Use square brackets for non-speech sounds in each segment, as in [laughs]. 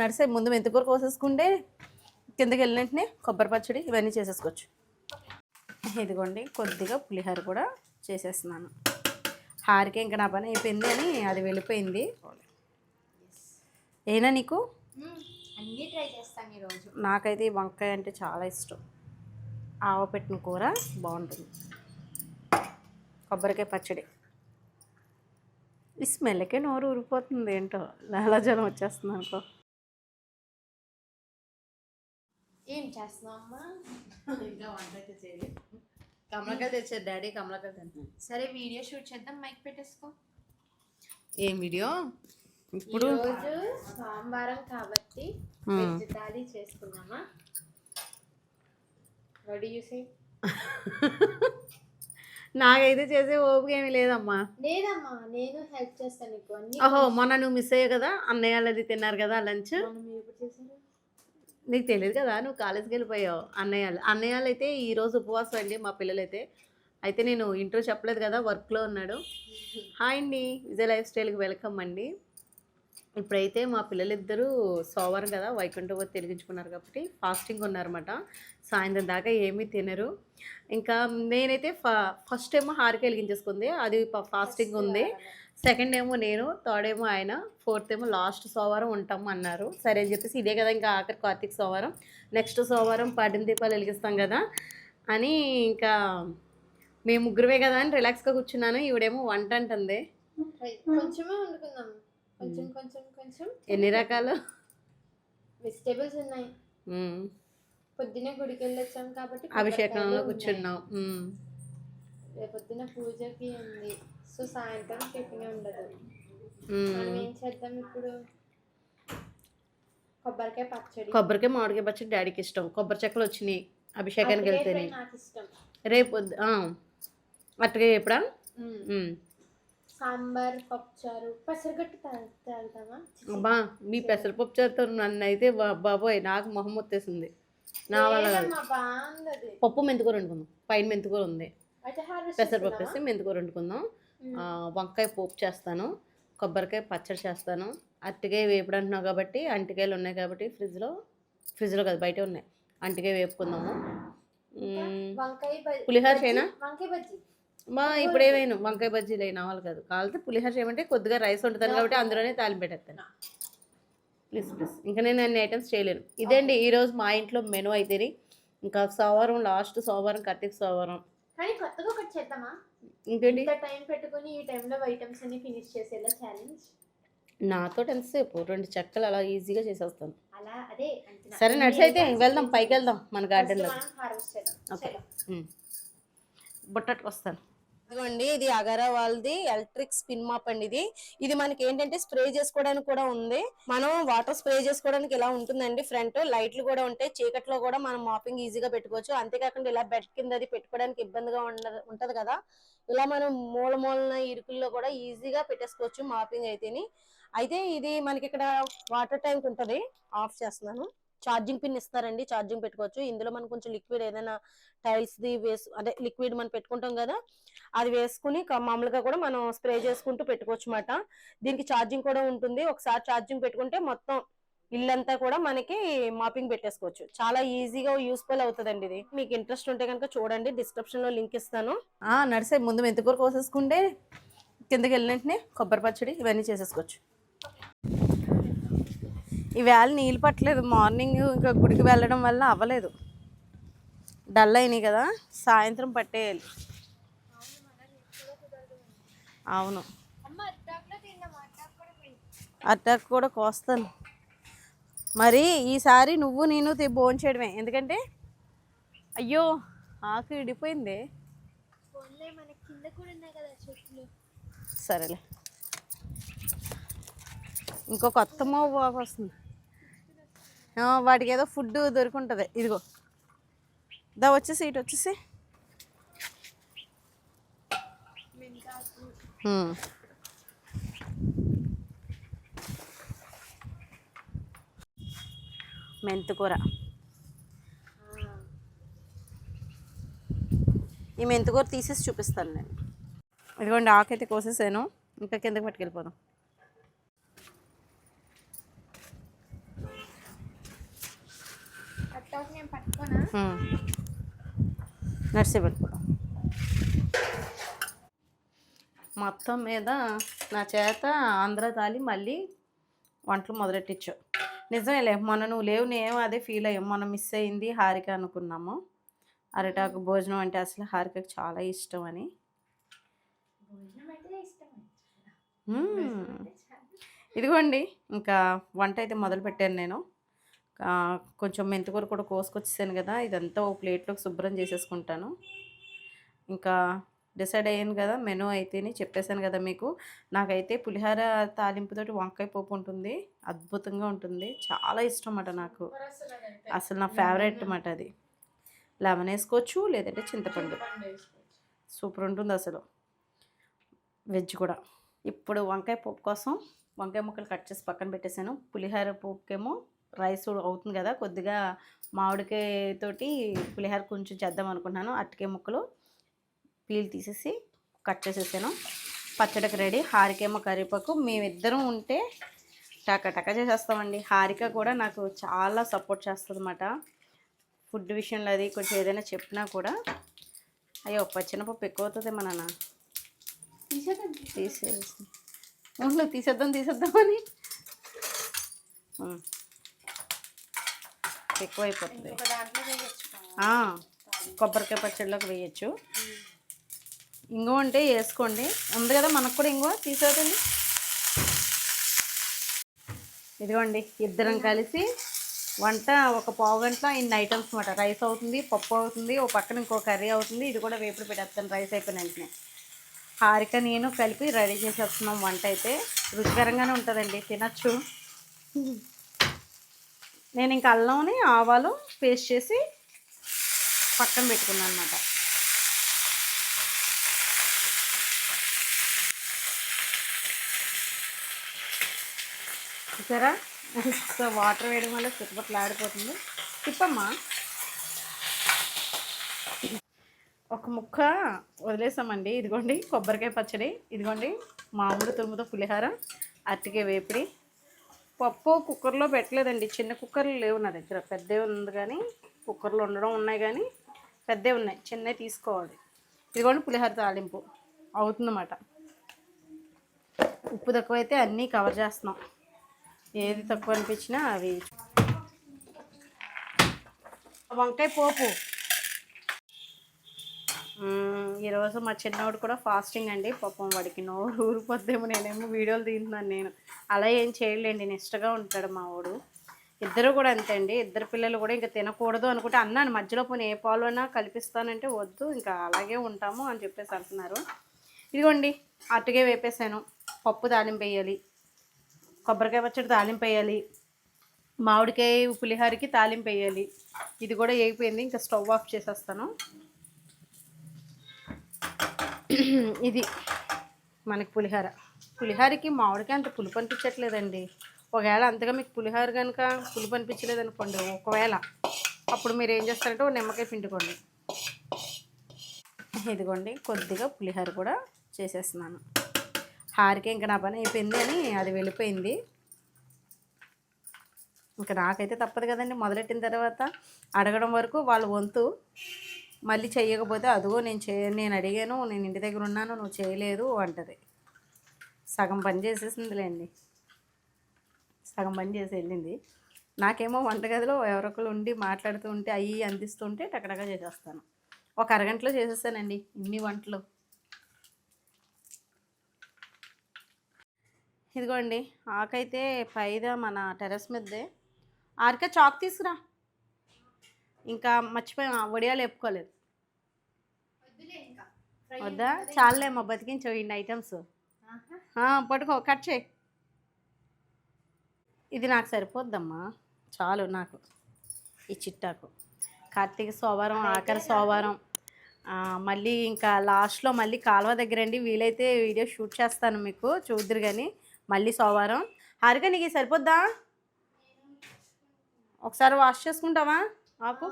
నడిసే ముందు మెంతికూర కోసేసుకుంటే కిందకి వెళ్ళిన వెంటనే కొబ్బరి పచ్చడి ఇవన్నీ చేసేసుకోవచ్చు. ఇదిగోండి కొద్దిగా పులిహోర కూడా చేసేస్తున్నాను. హారికే ఇంకా నా పని అయిపోయింది అని అది వెళ్ళిపోయింది. ఏనా నీకు? అన్నీ ట్రై చేస్తాను ఈరోజు. నాకైతే ఈ వంకాయ అంటే చాలా ఇష్టం. ఆవ పెట్టిన కూర బాగుంటుంది. కొబ్బరికాయ పచ్చడి. ఈ స్మెల్కే నోరు ఊరిపోతుంది ఏంటో. లాలాజలం వచ్చేస్తుంది అనుకో. ఏం చేస్తున్నావు అమ్మా? ఇంకా వంట అయితే చేయలేదు కమలకాయ తెచ్చారు డాడీ కమలకాయ తింటున్నాను సరే వీడియో షూట్ చేద్దాం మైక్ పెట్టేసుకో. ఏం వీడియో? ఇప్పుడు రోజు సోమవారం కాబట్టి. వెజ్ థాలీ చేసుకుందామా? వడ్ యూ సే నాకైతే చేసే ఓపిక ఏమీ లేదమ్మా. లేదమ్మా నేను హెల్ప్ చేస్తాను నీకు ఓహో మొన్న నువ్వు మిస్ అయ్యావు కదా? అన్నయ్య వాళ్ళది తిన్నారు కదా లంచ్? చేశారు? నీకు తెలియదు కదా నువ్వు కాలేజ్కి వెళ్ళిపోయావు. అన్నయ్య వాళ్ళు అన్నయ్య వాళ్ళు అయితే ఈరోజు ఉపవాసం అండి మా పిల్లలైతే. అయితే నేను ఇంట్రో చెప్పలేదు కదా వర్క్లో ఉన్నాడు. [laughs] హాయ్ అండి విజయ్ లైఫ్ స్టైల్కి వెల్కమ్ అండి. ఇప్పుడైతే మా పిల్లలిద్దరూ సోమవారం కదా వైకుంఠపతి తెలిగించుకున్నారు కాబట్టి ఫాస్టింగ్ ఉన్నారన్నమాట. సాయంత్రం దాకా ఏమీ తినరు. ఇంకా నేనైతే ఫ ఫస్ట్ ఏమో హారిక వెలిగించేసుకుంది అది ఫాస్టింగ్ ఉంది. సెకండ్ ఏమో నేను థర్డ్ ఏమో ఆయన ఫోర్త్ ఏమో లాస్ట్ సోమవారం ఉంటాము అన్నారు. సరే అని చెప్పేసి ఇదే కదా ఇంకా ఆఖరి కార్తీక సోమవారం. నెక్స్ట్ సోమవారం పాటిన దీపాలు వెలిగిస్తాం కదా అని ఇంకా మేము ముగ్గురమే కదా అని రిలాక్స్గా కూర్చున్నాను. ఈవిడేమో వంట అంటుంది. కొంచెమే వండుకుందాం. కొంచెం కొంచెం కొంచెం. ఎన్ని రకాలు? వెజిటేబుల్స్ ఉన్నాయి. మ్మ్. పొద్దున్నే గుడికి వెళ్ళొచ్చాం కాబట్టి అభిషేకంలో కూర్చున్నాం. రేపొద్దున పూజకి ఉంది. సో సాయంత్రం టిఫిన్ ఉండదు. మనం ఏం చేద్దాం ఇప్పుడు? కొబ్బరికాయ పచ్చడి. కొబ్బరికాయ మామిడికాయ పచ్చడి డాడీకి ఇష్టం. కొబ్బరి చెక్కలు వచ్చినాయి అభిషేకానికి వెళ్తేనే. ఇష్టం. రేపు. అట్టగా ఎప్పుడా. సాంబార్ పప్పుచారు. పెసరగట్టు తా- తాగుతామా అబ్బా మీ పెసరపప్పు చేత నన్ను అయితే బా- బాబోయ్ నాకు మొహం వచ్చేసింది నా వల్ల కాదు. లేదమ్మా. పప్పు మెంతుకూర వండుకుందాం. పైన మెంతుకూర ఉంది. అయితే హార్వెస్ట్ పెసరపప్పు వేసి మెంతుకూర వండుకుందాం. ఆ, వంకాయ పోపు చేస్తాను. కొబ్బరికాయ పచ్చడి చేస్తాను. అరటికాయ వేపుడు అంటున్నావు కాబట్టి అంటికాయలు ఉన్నాయి కాబట్టి ఫ్రిడ్జ్లో ఫ్రిడ్జ్లో కాదు బయట ఉన్నాయి. అంటికాయ వేపుకుందాము. మ్మ్. వంకాయ బజ్జీ- పులిహోర చేయనా? వంకాయ బజ్జీ. మా ఇప్పుడు ఏమైనా వంకాయ బజ్జీలు అయిన వాళ్ళు కాదు. కావాలంటే పులిహోర చేయమంటే కొద్దిగా రైస్ వండుతాను కాబట్టి అందులోనే తాలింపు పెట్టేస్తాను. Please please. ఇంకా నేను అన్ని ఐటమ్స్ చేయలేను. ఇదండి ఈరోజు మా ఇంట్లో మెను అయితేని ఇంకా సోమవారం లాస్ట్ సోమవారం కార్తీక సోమవారం. కానీ కొత్తగా ఒకటి చేద్దామా? ఇంకేంటి? టైం పెట్టుకొని ఈ టైంలో ఐటమ్స్ అన్ని ఫినిష్ చేసేలా ఛాలెంజ్ నాతో ఎంతసేపు రెండు చెక్కలు అలా ఈజీగా చేసేస్తాను. అలా అదే. సరే నడిచి అయితే వెళ్దాం పైకి వెళ్దాం మన గార్డెన్లో. ఓకే. చలో. బుట్టకు వస్తాను. ఇదిగోండి ఇది అగారా వాళ్ళది ఎలక్ట్రిక్ స్పిన్ మాప్ అండి ఇది. ఇది మనకి ఏంటంటే స్ప్రే చేసుకోవడానికి కూడా ఉంది. మనం వాటర్ స్ప్రే చేసుకోవడానికి ఇలా ఉంటుందండి. ఫ్రంట్ లైట్లు కూడా ఉంటాయి. చీకట్లో కూడా మనం మాపింగ్ ఈజీగా పెట్టుకోవచ్చు. అంతేకాకుండా ఇలా బెడ్ కింద అది పెట్టుకోవడానికి ఇబ్బందిగా ఉండదు ఉంటది కదా. ఇలా మనం మూల మూలన ఇరుకుల్లో కూడా ఈజీగా పెట్టేసుకోవచ్చు మాపింగ్ అయితేని. అయితే ఇది మనకి ఇక్కడ వాటర్ ట్యాంక్ ఉంటుంది. ఆఫ్ చేస్తున్నాను. ఛార్జింగ్ పిన్ ఇస్తారండి ఛార్జింగ్ పెట్టుకోవచ్చు. ఇందులో మనం కొంచెం లిక్విడ్ ఏదైనా టైల్స్ ది వేసు అంటే లిక్విడ్ మనం పెట్టుకుంటాం కదా అది వేసుకుని మామూలుగా కూడా మనం స్ప్రే చేసుకుంటూ పెట్టుకోవచ్చు అన్నమాట దీనికి ఛార్జింగ్ కూడా ఉంటుంది. ఒకసారి ఛార్జింగ్ పెట్టుకుంటే మొత్తం ఇల్లంతా కూడా మనకి మాపింగ్ పెట్టేసుకోవచ్చు. చాలా ఈజీగా యూస్ఫుల్ అవుతుందండి ఇది. మీకు ఇంట్రెస్ట్ ఉంటే కనుక చూడండి డిస్క్రిప్షన్లో లింక్ ఇస్తాను. నడిసే ముందు మెంతికూర కోసేసుకుంటే కిందకి వెళ్ళిన వెంటనే కొబ్బరి పచ్చడి ఇవన్నీ చేసేసుకోవచ్చు. ఈవేళ నీళ్ళు పట్టలేదు. మార్నింగ్ ఇంకా గుడికి వెళ్ళడం వల్ల అవ్వలేదు. డల్ అయినాయి కదా సాయంత్రం పట్టేయాలి. అవును. అమ్మ, కూడా అట్టాకు కూడా కోస్తాను. మరి ఈసారి నువ్వు నేను భోంచేయడమే ఎందుకంటే అయ్యో ఆకు ఇడిపోయింది. సరేలే. ఇంకో కొత్త మోవ బాగా వస్తుంది వాటికి ఏదో ఫుడ్ దొరుకుంటుంది. ఇదిగో. దా వచ్చేసి ఇటు వచ్చేసి. ఉమ్. మెంతికూర ఈ మెంతికూర తీసేసి చూపిస్తాను నేను. ఇదిగోండి ఆకైతే కోసేసాను. ఇంకా కిందకి పట్టుకెళ్ళిపోదాం. నేను పట్టుకోనా నడిచి పెట్టుకోవడం మొత్తం మీద నా చేత ఆంధ్ర తాలి మళ్ళీ వంటలు మొదలెట్టించు. నిజమేలే మొన్న నువ్వు లేవు నేను అదే ఫీల్ అయ్యాం. మొన్న మిస్ అయింది హారిక అనుకున్నాము. అరిటాకు భోజనం అంటే అసలు హారికకు చాలా ఇష్టం అని. ఇదిగోండి ఇంకా వంట అయితే మొదలు పెట్టాను నేను. కొంచెం మెంతికూర కూడా కోసుకొచ్చేసాను కదా ఇదంతా ఓ ప్లేట్లోకి శుభ్రం చేసేసుకుంటాను. ఇంకా డిసైడ్ అయ్యాను కదా మెనూ అయితేనే చెప్పేశాను కదా మీకు. నాకైతే పులిహోర తాలింపుతోటి వంకాయ పోపు ఉంటుంది అద్భుతంగా ఉంటుంది చాలా ఇష్టం అన్నమాట నాకు. అసలు నా ఫేవరెట్ అన్నమాట అది. లెమన్ వేసుకోవచ్చు లేదంటే చింతపండు. సూపర్ ఉంటుంది అసలు. వెజ్ కూడా. ఇప్పుడు వంకాయ పోపు కోసం వంకాయ ముక్కలు కట్ చేసి పక్కన పెట్టేశాను. పులిహోర పోపుకేమో రైస్ అవుతుంది కదా. కొద్దిగా మామిడికాయ తోటి పులిహోర కొంచెం చేద్దాం అనుకుంటున్నాను అరటికాయ ముక్కలు పీల్ తీసేసి కట్ చేసేసాను. పచ్చడికి రెడీ. హారికేమో కరివేపాకు మేమిద్దరం ఉంటే టక టక చేసేస్తామండి. హారిక కూడా నాకు చాలా సపోర్ట్ చేస్తుంది అన్నమాట ఫుడ్ విషయంలో అది కొంచెం ఏదైనా చెప్పినా కూడా అయ్యో పచ్చినపప్పు ఎక్కువ అవుతుంది మా నాన్న. తీసేద్దాం తీసేసి. తీసేద్దాం తీసేద్దామని. ఎక్కువైపోతుంది. కొబ్బరికాయ పచ్చడిలోకి వేయచ్చు. ఇంగువ అంటే వేసుకోండి. ఉంది కదా మనకు కూడా ఇంగువ తీసేదండి ఇదిగోండి ఇద్దరం కలిసి వంట ఒక పావు గంటలో ఇన్ని ఐటమ్స్ అనమాట రైస్ అవుతుంది పప్పు అవుతుంది ఓ పక్కన ఇంకో కర్రీ అవుతుంది. ఇది కూడా వేపుడు పెట్టేస్తాను రైస్ అయిపోయిన వెంటనే. హారిక నేను కలిపి రెడీ చేసేస్తున్నాం వంట అయితే. రుచికరంగానే ఉంటుందండి తినచ్చు. నేను ఇంకా అల్లంని ఆవాలు పేస్ట్ చేసి పక్కన పెట్టుకున్నాను అనమాట చూసారా? సో వాటర్ వేయడం వల్ల చుట్టుపక్కల ఆడిపోతుంది. తిప్పమ్మా. ఒక ముక్క వదిలేసామండి. ఇదిగోండి కొబ్బరికాయ పచ్చడి. ఇదిగోండి మామిడి తురుముతో పులిహార అరటికాయ వేపిడి పప్పు కుక్కర్లో పెట్టలేదండి. చిన్న కుక్కర్లు లేవు నా దగ్గర. పెద్దవి ఉంది కానీ కుక్కర్లు ఉండడం ఉన్నాయి కానీ పెద్దవి ఉన్నాయి. చిన్నవి తీసుకోవాలి. ఇదిగోండి పులిహోర తాలింపు. అవుతుందన్నమాట. ఉప్పు తక్కువైతే అన్నీ కవర్ చేస్తున్నాం. ఏది తక్కువ అనిపించినా అవి వంకాయ పోపు. ఈరోజు మా చిన్నవాడు కూడా ఫాస్టింగ్ అండి. పాపం వాడికి నోరు ఊరిపోద్దేమో. నేనేమో వీడియోలు తీస్తున్నాను నేను. అలా ఏం చేయలేండి నిష్టగా ఉంటాడు మా వాడు ఇద్దరు కూడా అంతే అండి. ఇద్దరు పిల్లలు కూడా ఇంకా తినకూడదు అనుకుంటే అన్నాను మధ్యలో పోనీ ఏ పాలు అయినా కల్పిస్తానంటే వద్దు ఇంకా అలాగే ఉంటాము అని చెప్పేసి అంటున్నారు. ఇదిగోండి అట్టుగే వేపేసాను పప్పు తాలింపు వేయాలి కొబ్బరికాయ పచ్చడి తాలింపు వేయాలి మామిడికాయ పులిహోరకి తాలింపు వేయాలి. ఇది కూడా వేగిపోయింది ఇంకా స్టవ్ ఆఫ్ చేసేస్తాను. ఇది మనకి పులిహోర. పులిహోరకి మామిడికాయ అంత పులుపు అనిపించట్లేదండి. ఒకవేళ అంతగా మీకు పులిహోర కనుక పులుపు అనిపించలేదు అనుకోండి ఒకవేళ అప్పుడు మీరు ఏం చేస్తారంటే ఒక నిమ్మకాయ పిండుకోండి. ఇదిగోండి కొద్దిగా పులిహోర కూడా చేసేస్తున్నాను. హారికే ఇంకా నా పని అయిపోయింది అని అది వెళ్ళిపోయింది. ఇంకా నాకైతే తప్పదు కదండి మొదలెట్టిన తర్వాత అడగడం వరకు వాళ్ళ వంతు. మళ్ళీ చేయకపోతే అదిగో నేను చే నేను అడిగాను నేను ఇంటి దగ్గర ఉన్నాను నువ్వు చేయలేదు అంటది. సగం పని చేసేసిందిలేండి. సగం పని చేసి వెళ్ళింది. నాకేమో వంటగదిలో ఎవరొకరు ఉండి మాట్లాడుతూ ఉంటే అయ్యి అందిస్తుంటే టకటగా చేసేస్తాను. ఒక అరగంటలో చేసేస్తానండి ఇన్ని వంటలు. ఇదిగోండి ఆకైతే పైదా మన టెర్రస్ మీదే. ఆరిక చాక్ తీసుకురా. ఇంకా మర్చిపోయాం వడియాలు వేపుకోలేదు. ఇంకా. వద్దా? చాలేమో బతికించవు ఇన్ని ఐటమ్స్ పట్టుకో కట్ చేయి. ఇది నాకు సరిపోద్దమ్మా. చాలు నాకు ఈ చిట్టాకు. కార్తీక సోమవారం ఆఖరి సోమవారం. మళ్ళీ ఇంకా లాస్ట్లో మళ్ళీ కాలువ దగ్గర అండి వీలైతే వీడియో షూట్ చేస్తాను మీకు చూద్దరు కానీ మళ్ళీ సోమవారం. హారిక నీకు సరిపోద్దా? ఒకసారి వాష్ చేసుకుంటావా? ఆకు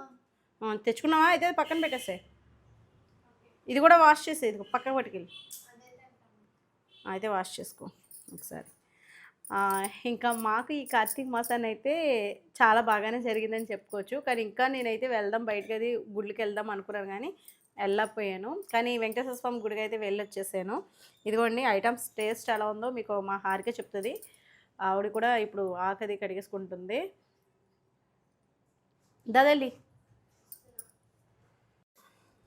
తెచ్చుకున్నావా? అయితే పక్కన పెట్టేసే ఇది కూడా వాష్ చేసే ఇది పక్కన పట్టుకెళ్ళి. అయితే వాష్ చేసుకో ఒకసారి. ఇంకా మాకు ఈ కార్తీక మాసాన్ని అయితే చాలా బాగానే జరిగిందని చెప్పుకోవచ్చు. కానీ ఇంకా నేనైతే వెళ్దాం బయటకి అది గుడికి వెళ్దాం అనుకున్నాను కానీ వెళ్ళకపోయాను. కానీ వెంకటేశ్వర స్వామి గుడికి అయితే వెళ్ళి వచ్చేసాను ఇదిగోండి ఐటమ్స్ టేస్ట్ ఎలా ఉందో మీకు మా హారిక చెప్తుంది. ఆవిడ కూడా ఇప్పుడు ఆకది కడిగేసుకుంటుంది. దాదల్లి.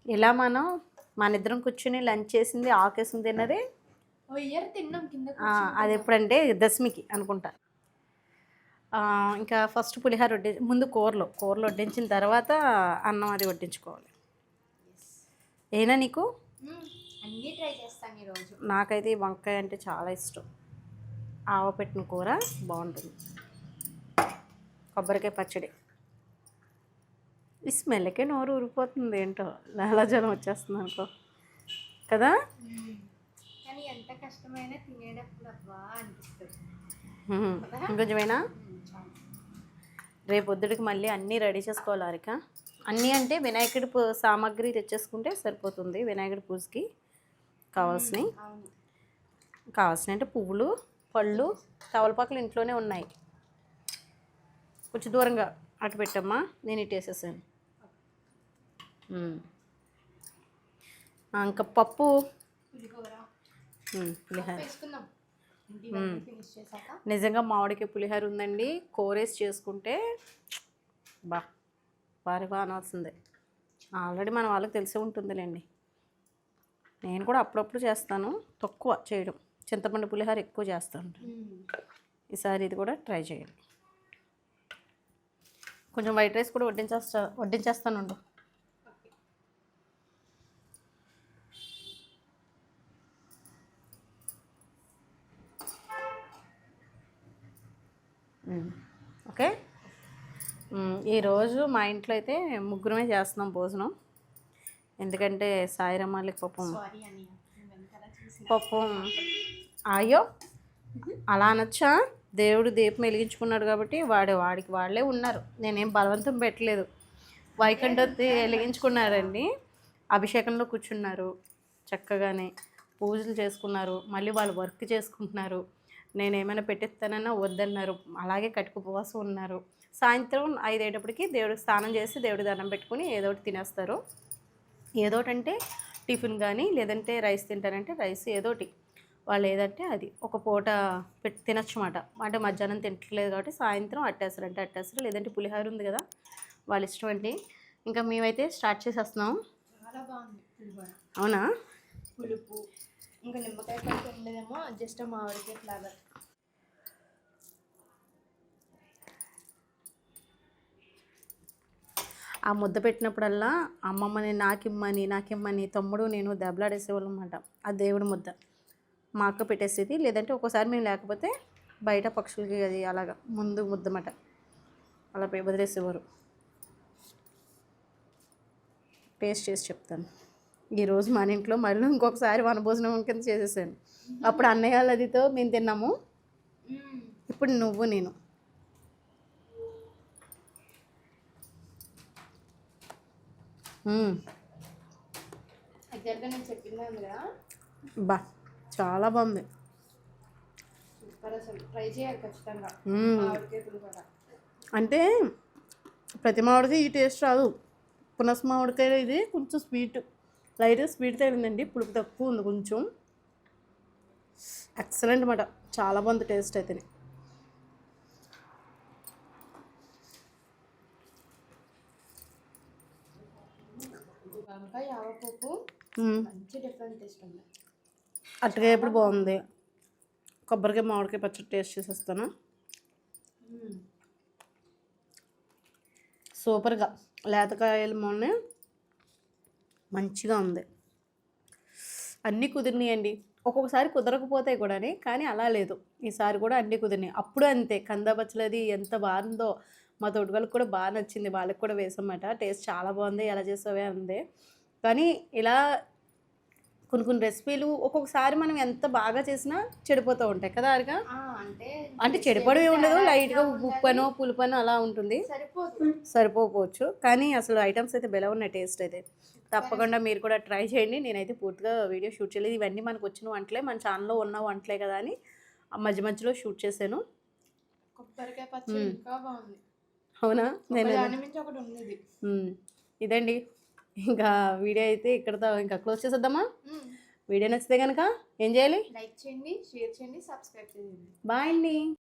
ఇలా మనం మన ఇద్దరం కూర్చుని లంచ్ చేసింది ఆకేసింది తిన్నది? అది ఎప్పుడంటే దశమికి అనుకుంటా. ఇంకా ఫస్ట్ పులిహోర వడ్డి ముందు కూరలో కూరలు వడ్డించిన తర్వాత అన్నం అది వడ్డించుకోవాలి. ఏనా నీకు? అన్నీ ట్రై చేస్తాను ఈరోజు. నాకైతే ఈ వంకాయ అంటే చాలా ఇష్టం. ఆవ పెట్టిన కూర బాగుంటుంది. కొబ్బరికాయ పచ్చడి. ఈ స్మెల్కే నోరు ఊరిపోతుంది ఏంటో. లాలాజలం వచ్చేస్తుంది అనుకో. కదా? కానీ ఎంత కష్టమైనా తినేటప్పుడు అబ్బా అనిపిస్తుంది. ఇంకొంచెమైనా. రేపు పొద్దుడికి మళ్ళీ అన్నీ రెడీ చేసుకోవాలి హారిక అన్నీ అంటే వినాయకుడి పూ- సామాగ్రి తెచ్చేసుకుంటే సరిపోతుంది వినాయకుడి పూజకి కావాల్సినవి. కావాల్సినవి అంటే పువ్వులు పళ్ళు తవలపాకులు ఇంట్లోనే ఉన్నాయి. కొంచెం దూరంగా అటు పెట్టమ్మా నేను ఇటు వేసేసాను. ఇంకా పప్పు పులిహోర. నిజంగా మామిడికి పులిహోర ఉందండి. కోరేసి చేసుకుంటే బా వారి బా అనాల్సిందే. ఆల్రెడీ మన వాళ్ళకి తెలిసి ఉంటుందిలేండి. నేను కూడా అప్పుడప్పుడు చేస్తాను. తక్కువ చేయడం. చింతపండు పులిహోర ఎక్కువ చేస్తాను ఈసారి ఇది కూడా ట్రై చేయండి. కొంచెం వైట్ రైస్ కూడా వడ్డించేస్తా వడ్డించేస్తానుండు. ఓకే. ఈరోజు మా ఇంట్లో అయితే ముగ్గురమే చేస్తున్నాం భోజనం. ఎందుకంటే సాయిరమ్మాళ్ళకి పాపం సారీ అని వెనకాల చూసి పాపం అయ్యో అలా అనొచ్చా? దేవుడు దీపం వెలిగించుకున్నాడు కాబట్టి వాడు వాడికి వాళ్ళే ఉన్నారు. నేనేం బలవంతం పెట్టలేదు. వైకుంఠతి వెలిగించుకున్నారండి. అభిషేకంలో కూర్చున్నారు. చక్కగానే పూజలు చేసుకున్నారు. మళ్ళీ వాళ్ళు వర్క్ చేసుకుంటున్నారు. నేను ఏమైనా పెట్టిస్తానన్నా వద్దన్నారు. అలాగే కట్టుకు ఉపవాసం ఉన్నారు. సాయంత్రం ఐదేటప్పటికి దేవుడికి స్నానం చేసి దేవుడి దండం పెట్టుకుని ఏదో ఒకటి తినేస్తారు. ఏదోటంటే టిఫిన్ కానీ లేదంటే రైస్ తింటారంటే రైస్ ఏదోటి వాళ్ళు ఏదంటే అది. ఒక పూట పెట్టి తినచ్చు మాట అంటే మధ్యాహ్నం తింటలేదు కాబట్టి సాయంత్రం అట్టేస్తారు అంటే అట్టేస్తారు. లేదంటే పులిహోర ఉంది కదా వాళ్ళ ఇష్టం అండి. ఇంకా మేమైతే స్టార్ట్ చేసేస్తున్నాం. అవునా? పులుపు. ఇంకా నిమ్మకాయ పట్టి ఉండేదేమో జస్ట్ మామిడికాయ ఫ్లేవర్ ఆ ముద్ద పెట్టినప్పుడల్లా అమ్మమ్మని నాకిమ్మని నాకిమ్మని తమ్ముడు నేను దెబ్బలాడేసేవాళ్ళం అనమాట ఆ దేవుడి ముద్ద. మా అక్క పెట్టేసేది లేదంటే ఒక్కోసారి మేము లేకపోతే బయట పక్షులకి అది అలాగా ముందు ముద్దమాట. అలా పె- వదిలేసేవారు. టేస్ట్ చేసి చెప్తాను. ఈరోజు మన ఇంట్లో మళ్ళీ ఇంకొకసారి వనభోజనం కింద చేసేసాను. అప్పుడు అన్నయ్య వాళ్ళ అదితో మేము తిన్నాము. ఇప్పుడు నువ్వు నేను. బా చాలా బాగుంది. మామిడికాయ అంటే ప్రతి మామిడికి ఈ టేస్ట్ రాదు. పునస్ మామిడికాయ ఇది కొంచెం స్వీట్. లైట్ స్వీట్ తగిలిందండి పులుపు తక్కువ ఉంది కొంచెం. ఎక్సలెంట్ అన్నమాట. చాలా బాగుంది టేస్ట్ అయితే ఉంది అట్టుగా ఎప్పుడు బాగుంది? కొబ్బరికాయ మామిడికాయ పచ్చడి టేస్ట్ చేసేస్తాను. సూపర్గా లేతకాయలు మొన్న మంచిగా ఉంది. అన్నీ కుదిరినాయండి. ఒక్కొక్కసారి కుదరకపోతాయి కూడా కానీ అలా లేదు. ఈసారి కూడా అన్నీ కుదిరినాయి. అప్పుడు అంతే. కందపచ్చలది ఎంత బాగుందో మా తోటగాళ్ళకి కూడా బాగా నచ్చింది. వాళ్ళకి కూడా వేసామట టేస్ట్ చాలా బాగుంది. ఎలా చేసావే అంది. కానీ ఇలా కొన్ని కొన్ని రెసిపీలు ఒక్కొక్కసారి మనం ఎంత బాగా చేసినా చెడిపోతూ ఉంటాయి కదా అరిగా? అంటే అంటే చెడిపోవడం ఏమి ఉండదు లైట్గా ఉప్పనో పులుపనో అలా ఉంటుంది. సరిపోకపోవచ్చు. కానీ అసలు ఐటమ్స్ అయితే బెల ఉన్నాయి టేస్ట్ అయితే. తప్పకుండా మీరు కూడా ట్రై చేయండి. నేనైతే పూర్తిగా వీడియో షూట్ చేయలేదు. ఇవన్నీ మనకు వచ్చిన వంటలే. మన ఛానల్లో ఉన్న వంటలే కదా అని మధ్య మధ్యలో షూట్ చేశాను. కొబ్బరికాయ పచ్చడి ఇంకా బాగుంది. అవునా? నేను. ఇదండి. ఇంకా వీడియో అయితే ఇక్కడతో ఇంకా క్లోజ్ చేసేద్దామా? వీడియో నచ్చితే కనుక ఏం చేయాలి? లైక్ చేయండి షేర్ చేయండి సబ్స్క్రైబ్ చేయండి. బాయ్ అండి.